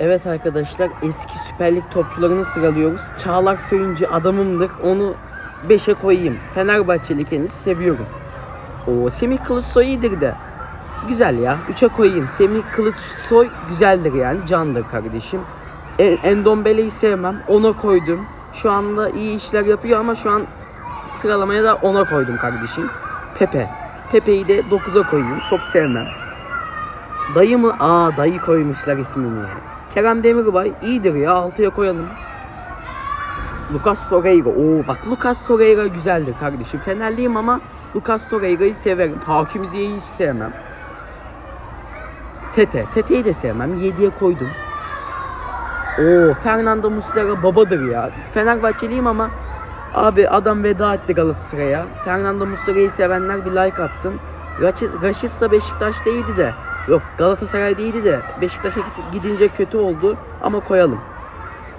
Evet arkadaşlar eski Süper Lig topçularını sıralıyoruz. Çağlar Söyüncü adamımdır. Onu 5'e koyayım. Fenerbahçeli kendisi seviyorum. O Semih Kılıçsoy iyidir de. Güzel ya. 3'e koyayım. Semih Kılıçsoy güzeldir yani. Candır kardeşim. Endombele'yi sevmem. Ona koydum. Şu anda iyi işler yapıyor ama şu an sıralamaya da ona koydum kardeşim. Pepe. Pepe'yi de 9'a koyayım. Çok sevmem. Dayı mı? Aa dayı koymuşlar ismini. Kerem Demirbay iyidir ya 6'ya koyalım. Lucas Torreira. Oo bak Lucas Torreira güzeldir kardeşim. Fenerliyim ama Lucas Torreira'yı severim. Hakim Ziyech'i hiç sevmem. Tete. Tete'yi de sevmem. 7'ye koydum. Oo Fernando Muslera babadır ya. Fenerbahçeliyim ama abi adam veda etti Galatasaray'a. Fernando Muslera'yı sevenler bir like atsın. Raşit- Raşitsa Beşiktaş'ta iyiydi de. Yok Galatasaray değildi de Beşiktaş'a gidince kötü oldu ama koyalım.